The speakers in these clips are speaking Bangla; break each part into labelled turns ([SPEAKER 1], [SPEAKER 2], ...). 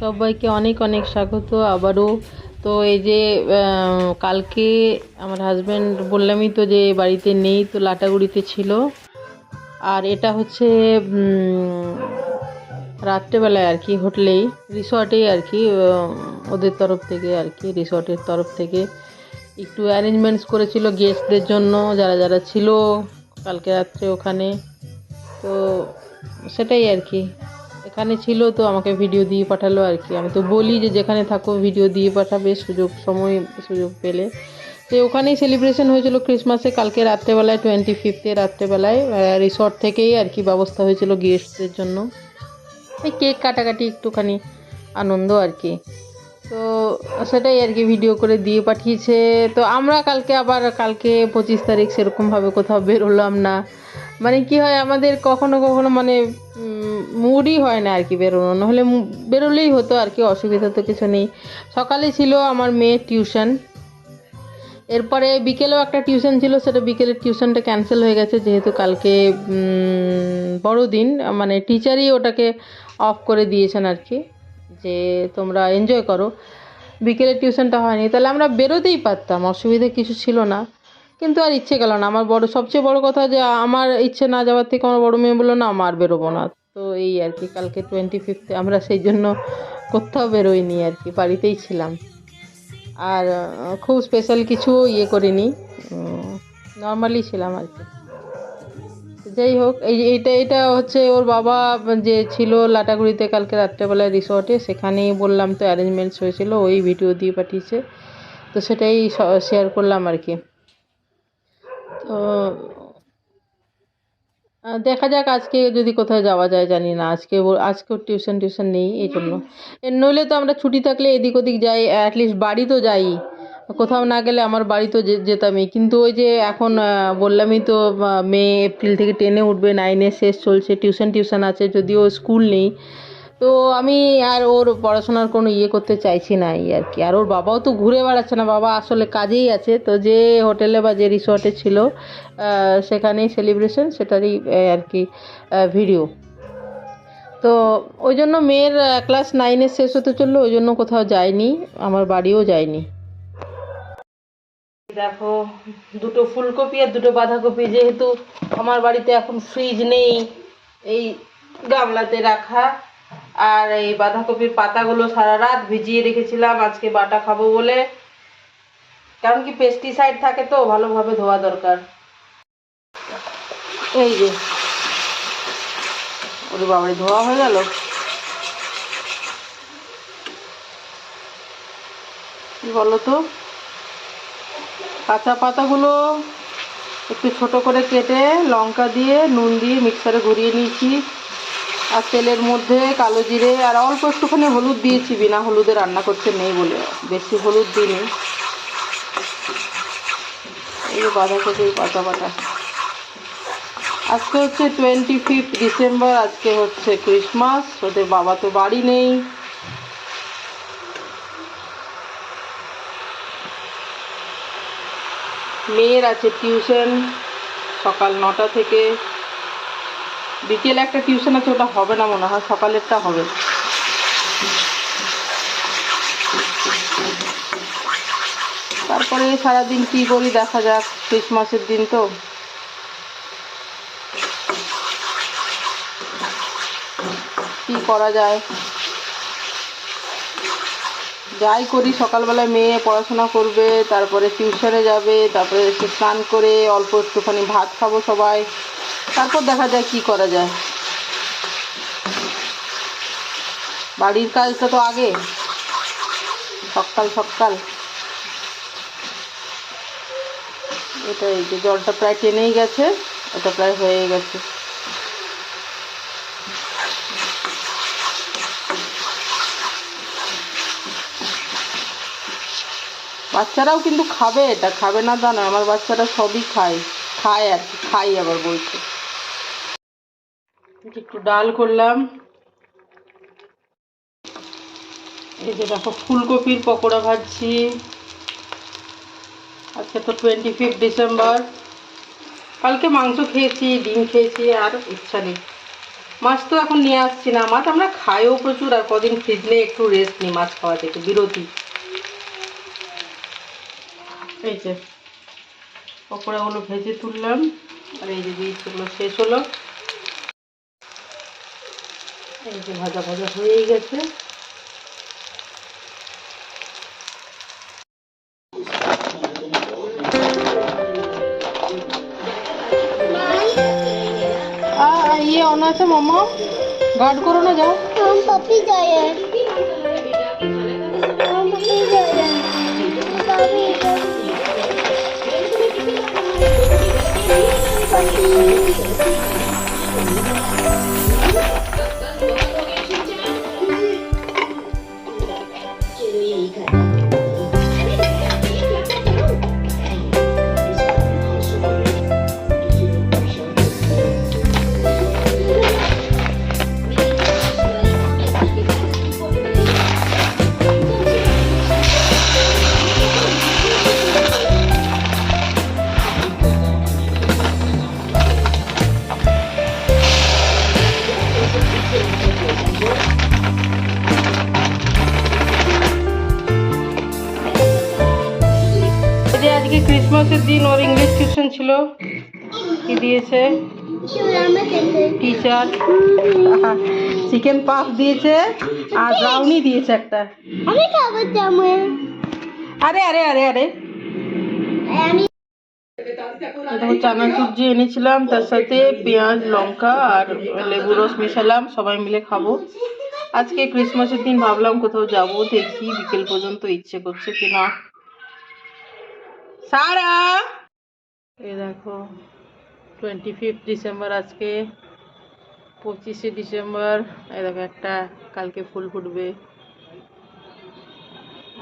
[SPEAKER 1] সবাইকে অনেক অনেক স্বাগত আবারও। তো এই যে কালকে আমার হাজব্যান্ড বললামই তো যে বাড়িতে নেই, তো লাটাগুড়িতে ছিল। আর এটা হচ্ছে রাত্রেবেলায় আর কি, হোটেলেই, রিসর্টেই আর কি ওদের তরফ থেকে আর কি, রিসর্টের তরফ থেকে একটু অ্যারেঞ্জমেন্টস করেছিল গেস্টদের জন্য, যারা যারা ছিল কালকে রাত্রে ওখানে। তো সেটাই আর কি। এখানে ছিল, তো আমাকে ভিডিও দিয়ে পাঠালো আর কি। আমি তো বলি যে যেখানে থাকো ভিডিও দিয়ে পাঠাবে, সুযোগ, সময়, সুযোগ পেলে। তো ওখানেই সেলিব্রেশন হয়েছিল ক্রিসমাসে কালকে রাত্রেবেলায় টোয়েন্টি ফিফথে রাত্রেবেলায় রিসর্ট থেকেই আর কি ব্যবস্থা হয়েছিল গেস্টদের জন্য। এই কেক কাটাকাটি একটুখানি আনন্দ আর কি। তো সেটাই আর কি ভিডিও করে দিয়ে পাঠিয়েছে। তো আমরা কালকে আবার, কালকে পঁচিশ তারিখ সেরকমভাবে কোথাও বেরোলাম না। মানে কি হয়, আমাদের কখনো কখনো মানে মুডই হয় না আর কি বেরোনো। নাহলে বেরোলেই হতো আর কি অসুবিধা তো কিছু নেই। সকালে ছিল আমার মেয়ের টিউশন। এরপরে বিকেলেও একটা টিউশন ছিল, সেটা বিকেলের টিউশনটা ক্যান্সেল হয়ে গেছে, যেহেতু কালকে বড়দিন মানে টিচারই ওটাকে অফ করে দিয়েছেন আর কি যে তোমরা এনজয় করো। বিকেলের টিউশনটা হয়নি। তাহলে আমরা বেরোতেই পারতাম, অসুবিধা কিছু ছিল না। কিন্তু আর ইচ্ছে গেল না। আমার বড়, সবচেয়ে বড় কথা যে আমার ইচ্ছে না যাওয়ার থেকে আমার বড় মেয়ে বলল, না আমার বেরোবো না। তো এই আর কি, কালকে টোয়েন্টি ফিফথে আমরা সেই জন্য কোথাও বেরোইনি আর কি, বাড়িতেই ছিলাম। আর খুব স্পেশাল কিছু ইয়ে করিনি। নর্মালি ছিলাম আর কি। যাই হোক, এই এইটা, এটা হচ্ছে ওর বাবা যে ছিল লাটাগুড়িতে কালকে রাত্রেবেলায় রিসর্টে সেখানেই বললাম তো অ্যারেঞ্জমেন্টস হয়েছিল, ওই ভিডিও দিয়ে পাঠিয়েছে। তো সেটাই শেয়ার করলাম আর কি। তো দেখা যাক আজকে যদি কোথাও যাওয়া যায়, জানি না। আজকে আজকেও টিউশন টিউশন নেই, এই জন্য। এর নইলে তো আমরা ছুটি থাকলে এদিক ওদিক যাই অ্যাটলিস্ট বাড়ি তো যাই। কোথাও না গেলে আমার বাড়ি তো যেতামই। কিন্তু ওই যে এখন বললামই তো মে এপ্রিল থেকে টেনে উঠবে নাইনে শেষ চলছে, টিউশন টিউশন আছে, যদিও স্কুল নেই। তো আমি আর ওর পড়াশোনার কোনো ইয়ে করতে চাইছি না এই আর কি। আর ওর বাবাও তো ঘুরে বেড়াচ্ছে না, বাবা আসলে কাজেই আছে। তো যে হোটেলে বা যে রিসর্টে ছিল সেখানেই সেলিব্রেশন সেটারই আর কি ভিডিও তো ওই জন্য মেয়ের ক্লাস নাইনে শেষ হতে চলল, ওই জন্য কোথাও যায়নি, আমার বাড়িও যায়নি। দেখো, দুটো ফুলকপি আর দুটো বাঁধাকপি, যেহেতু আমার বাড়িতে এখন ফ্রিজ নেই, এই গামলাতে রাখা। আর এই বাঁধাকপির পাতাগুলো সারা রাত ভিজিয়ে রেখেছিলাম, আজকে বাটা খাব বলে। কারণ কি পেস্টিসাইড থাকে তো, ভালোভাবে ধোয়া দরকার। এই যে, ওরে বাবারে, ধোয়া হয়ে গেল? কি বলো তো? কাঁচা পাতাগুলো একটু ছোট করে কেটে লঙ্কা দিয়ে, নুন দিয়ে মিক্সারে ঘুরিয়ে নিয়েছি। আর তেলের মধ্যে কালো জিরে আর অল্প একটুখানি হলুদ দিয়েছি, বিনা হলুদে রান্না করতে নেই বলে। বেশি হলুদ দিইনি। এই বাঁধাকপির পাতা বাটা আজকে হচ্ছে টোয়েন্টি ফিফথ ডিসেম্বর আজকে হচ্ছে ক্রিসমাস ওদের বাবা তো বাড়ি নেই। মেয়ের আছে টিউশন সকাল নটা থেকে। বিকেল একটা টিউশন আছে, ওটা হবে না মনে হয়, সকালেরটা হবে। তারপরে সারাদিন কি করি দেখা যাক ক্রিসমাসের দিন তো। কি করা যায়? যাই করি, সকালবেলায় মেয়ে পড়াশোনা করবে, তারপরে টিউশনে যাবে, তারপরে স্নান করে, অল্প একটুখানি ভাত খাব সবাই। তারপর দেখা যায় কি করা যায়। বাড়ির কাজটা তো আগে। সকাল সকাল। এটা এই যে জলটা প্রায় টেনেই গেছে, এটা প্রায় হয়ে গেছে। বাচ্চারাও কিন্তু খাবে, এটা খাবে না তা নয়, আমার বাচ্চারা সবই খায়। খায় আর কি খাই আবার বলছে। একটু ডাল করলাম। এই যে দেখো, ফুলকপির পকোড়া ভাজছি। আজকে তো টোয়েন্টি ফিফথ ডিসেম্বর কালকে মাংস খেয়েছি, ডিম খেয়েছি, আর ইচ্ছা নেই। মাছ তো এখন নিয়ে আসছি না। মাছ আমরা খাইও প্রচুর, আর কদিন ফ্রিজ নিয়ে একটু রেস্ট নিই মাছ খাওয়া থেকে বিরতি। এই যে, পকোড়াগুলো ভেজে তুললাম, আর এই যে বীজগুলো শেষ হলো। এই ভাজা ভাজা হয়ে গেছে। ইয়ে মামা করো না যাও। পপি যায়। ছিল? কি দিয়েছে? টিচার চিকেন পাফ দিয়েছে আর ব্রাউনি দিয়েছে একটা।
[SPEAKER 2] আমি খাব জামে।
[SPEAKER 1] আরে আরে আরে আরে। চানাচুর যে এনেছিলাম তার সাথে পেঁয়াজ লঙ্কা আর লেবু রস মেশালাম সবাই মিলে খাব। আজকে ক্রিসমাসের দিন ভাবলাম কোথাও যাব দেখি বিকেল পর্যন্ত ইচ্ছে করছে কিনা। সারা! এই দেখো টোয়েন্টি ফিফথ ডিসেম্বর আজকে, পঁচিশে ডিসেম্বর এই দেখো একটা, কালকে ফুল ফুটবে।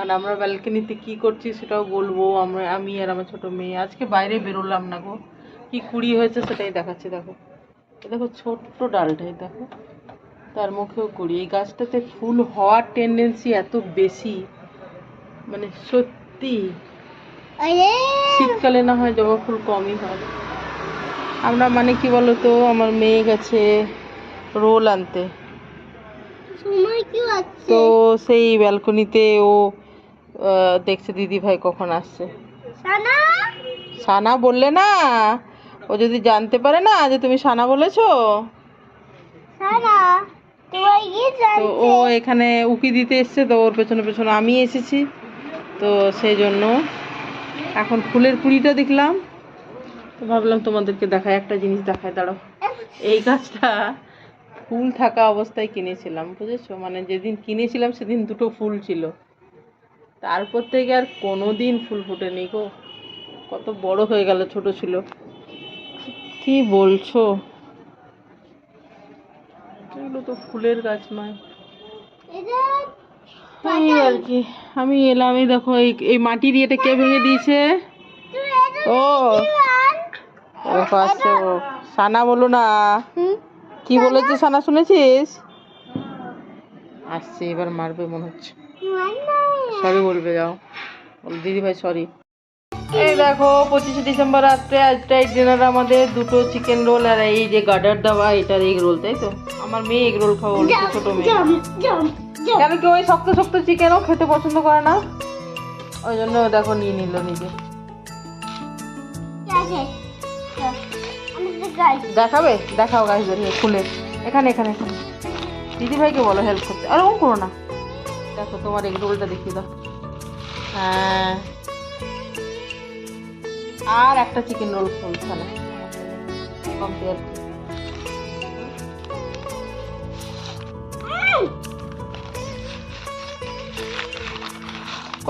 [SPEAKER 1] আর আমরা ব্যালকনিতে কি করছি সেটাও বলব, আমরা, আমি আর আমার ছোট মেয়ে। আজকে বাইরে বেরোলাম না গো, কি কুড়ি হয়েছে সেটাই দেখাচ্ছি, দেখো। এ দেখো ছোট্ট ডালটাই দেখো। তার মুখেও কুড়ি। এই গাছটাতে ফুল হওয়ার টেন্ডেন্সি এত বেশি মানে সত্যি। শীতকালে না হয় জবা ফুল কমই হয়। আমরা মানে কি বলতো আমার মেয়ে গেছে রোল আনতে। তো সেই ব্যালকনিতে ও দেখছে দিদি ভাই কখন আসছে।
[SPEAKER 2] সানা?
[SPEAKER 1] সানা বললে না ও যদি জানতে পারে না যে তুমি সানা বলেছ।
[SPEAKER 2] সানা
[SPEAKER 1] তো ও এখানে উকি দিতে এসছে তো ওর পেছনে পেছনে আমি এসেছি। তো সেই জন্য এখন ফুলের কুড়িটা দেখলাম। ভাবলাম তোমাদেরকে দেখায় একটা জিনিস দেখায় দাঁড়াও। এই গাছটা ফুল থাকা অবস্থায় কিনেছিলাম, বুঝেছ? মানে যেদিন কিনেছিলাম সেদিন দুটো ফুল ছিল। তারপর থেকে আর কোনো দিন ফুল ফোটেনি গো। কত বড় হয়ে গেল, ছোট ছিল। কি বলছো? এগুলো তো ফুলের গাছ নয়। এই আর কি, আমি এলাম, এই দেখো, এই এই মাটি দিয়ে এটা কে ভেঙে দিয়েছে? ও সানা বলো না। কি বলেছে সানা, শুনেছিস? আসছে, এবার মারবে মনে হচ্ছে। সরি বলবে, যাও। দিদি ভাই সরি এই দেখো, পঁচিশে ডিসেম্বর রাত্রে আজটাই ডিনার আমাদের, দুটো চিকেন রোল আর এই যে গার্ডার দেওয়া, এটার এই রোল তাই তো? আমার মেয়ে এগ রোল খাওয়া বলেছে ছোট মেয়ে। কেন কি ওই শক্ত শক্ত চিকেনও খেতে পছন্দ করে না? ওই জন্য দেখো নিয়ে নিল নিজে। দেখাবে? দেখাও গাছ ধরিয়ে খুলে। এখানে এখানে এখানে। দিদি ভাইকে বলো হেল্প করতে। আর ওরকম করো না। দেখো তোমার এগ রোলটা দেখিয়ে দাও। হ্যাঁ। আর একটা চিকেন রোল খুলছে না কম্পেয়ার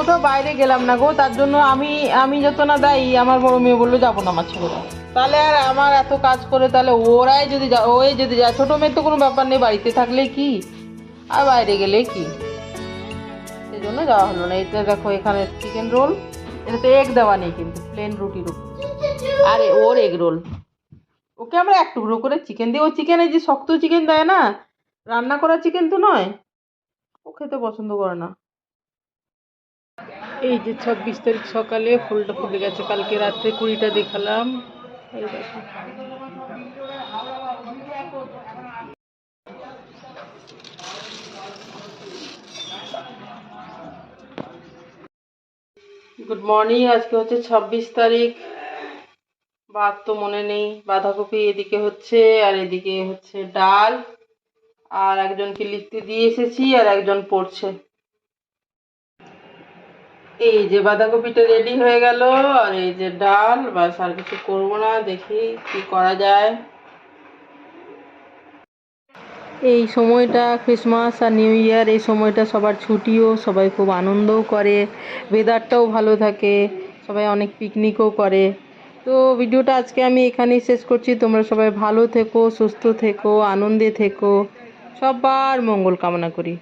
[SPEAKER 1] কোথাও বাইরে গেলাম না গো, তার জন্য আমি আমি যত না দায়ী, আমার বড় মেয়ে বলল, যাব না আমার ছেলেরা। তাহলে আর আমার এত কাজ করে, তাহলে ওরাই যদি যা, ওই যদি যায়, ছোটো মেয়ের তো কোনো ব্যাপার নেই, বাড়িতে থাকলে কি? আর বাইরে গেলে কি? জন্য যাওয়া হলো না। এটা দেখো, এখানে চিকেন রোল এটাতে এগ দেওয়া নেই কিন্তু প্লেন রুটির উপর আরে, ওর এগ রোল ওকে আমরা এক টুকরো করে চিকেন দিই। ও চিকেনে যে শক্ত চিকেন দেয় না, রান্না করা চিকেন তো নয়, ও খেতে পছন্দ করে না। এই যে ছাব্বিশ তারিখ সকালে ফুলটা ফুলে গেছে, কালকে রাত্রে কুড়িটা দেখালাম। গুড মর্নিং আজকে হচ্ছে ছাব্বিশ তারিখ। ভাত তো মনে নেই, বাঁধাকপি এদিকে হচ্ছে আর এদিকে হচ্ছে ডাল। আর একজনকে লিখতে দিয়ে এসেছি আর একজন পড়ছে। এই যে বাঁধাকপিটা রেডি হয়ে গেল, আর এই যে ডাল, বাস আর কিছু করব না, দেখি কি করা যায়। এই সময়টা ক্রিসমাস আর নিউ ইয়ার এই সময়টা সবার ছুটিও, সবাই খুব আনন্দও করে ওয়েদারটাও ভালো থাকে, সবাই অনেক পিকনিকও করে। তো ভিডিওটা আজকে আমি এখানেই শেষ করছি। তোমরা সবাই ভালো থেকো, সুস্থ থেকো, আনন্দে থেকো, সবার মঙ্গল কামনা করি।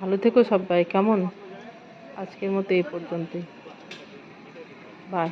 [SPEAKER 1] ভালো থেকো সবাই, কেমন? আজকের মতো এই পর্যন্তই। বাই